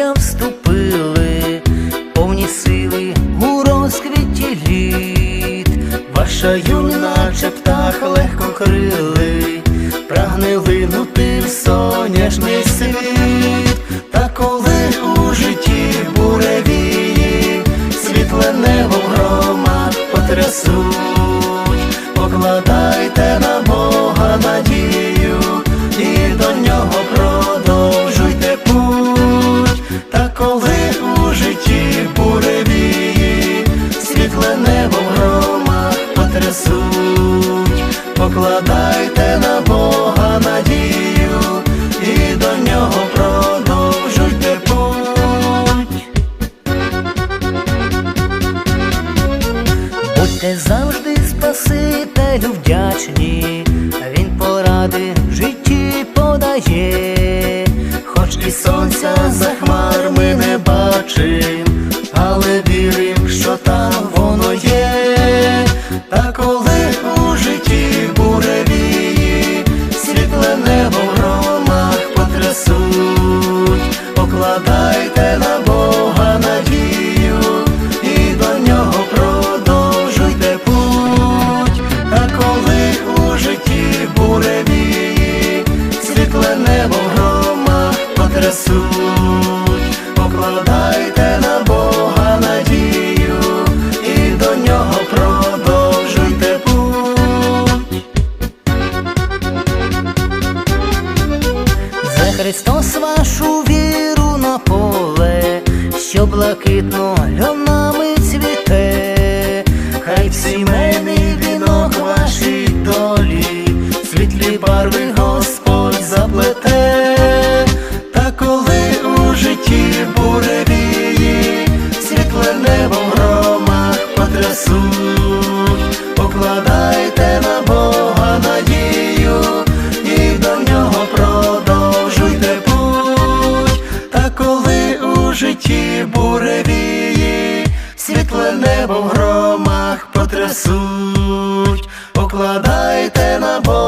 щастя вступили, повні сили у розквіті літ, ваша юна птах легко крили, прагне винути в сонячний світ, та коли у житті буревії, світле небо в громад потрясуть, покладайте на Бога надію. Покладайте на Бога надію і до нього продовжуйте путь. Будьте завжди Спасителю вдячні, він поради житті подає, хоч і сонця за хмар ми не бачим, але потрясуть, покладайте на Бога надію і до нього продовжуйте путь. За Христос вашу віру на поле, що блакитно льонами житті буревії, світле небо в громах потрясуть, покладайте на Бога надію і до нього продовжуйте путь, та коли у житті буревії, світле небо в громах потрясуть, покладайте на Бога